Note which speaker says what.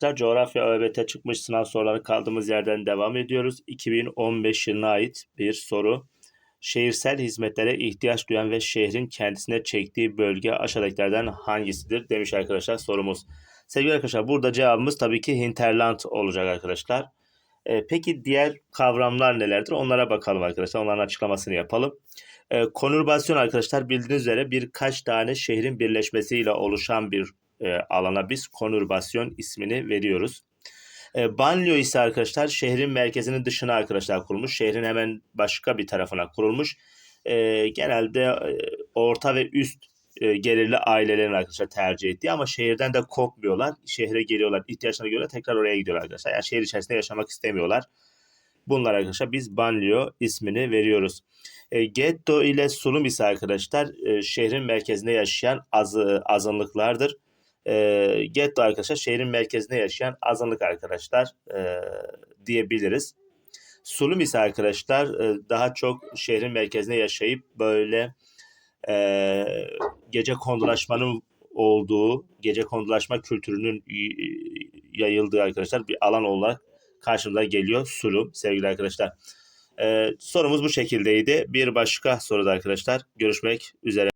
Speaker 1: Coğrafya ÖBT çıkmış sınav soruları kaldığımız yerden devam ediyoruz. 2015 yılına ait bir soru. Şehirsel hizmetlere ihtiyaç duyan ve şehrin kendisine çektiği bölge aşağıdakilerden hangisidir demiş arkadaşlar sorumuz. Sevgili arkadaşlar burada cevabımız tabii ki hinterland olacak arkadaşlar. Ee, peki diğer kavramlar nelerdir? Onlara bakalım arkadaşlar. Onların açıklamasını yapalım. Ee, konurbasyon arkadaşlar bildiğiniz üzere birkaç tane şehrin birleşmesiyle oluşan bir e, alana biz konurbasyon ismini veriyoruz. E, banliyö ise arkadaşlar şehrin merkezinin dışına arkadaşlar kurulmuş. Şehrin hemen başka bir tarafına kurulmuş. E, genelde e, orta ve üst e, gelirli ailelerin arkadaşlar tercih ettiği ama şehirden de kopmuyorlar. Şehre geliyorlar. ihtiyaçlarına göre tekrar oraya gidiyorlar arkadaşlar. Yani şehir içerisinde yaşamak istemiyorlar. Bunlar arkadaşlar biz banliyö ismini veriyoruz. E, getto ile sulum ise arkadaşlar e, şehrin merkezinde yaşayan azı, azınlıklardır. E, getto arkadaşlar şehrin merkezinde yaşayan azınlık arkadaşlar e, diyebiliriz. Sulum ise arkadaşlar e, daha çok şehrin merkezinde yaşayıp böyle e, gece kondulaşmanın olduğu, gece kondulaşma kültürünün yayıldığı arkadaşlar bir alan olarak karşımıza geliyor Sulum sevgili arkadaşlar. E, sorumuz bu şekildeydi. Bir başka soruda arkadaşlar görüşmek üzere.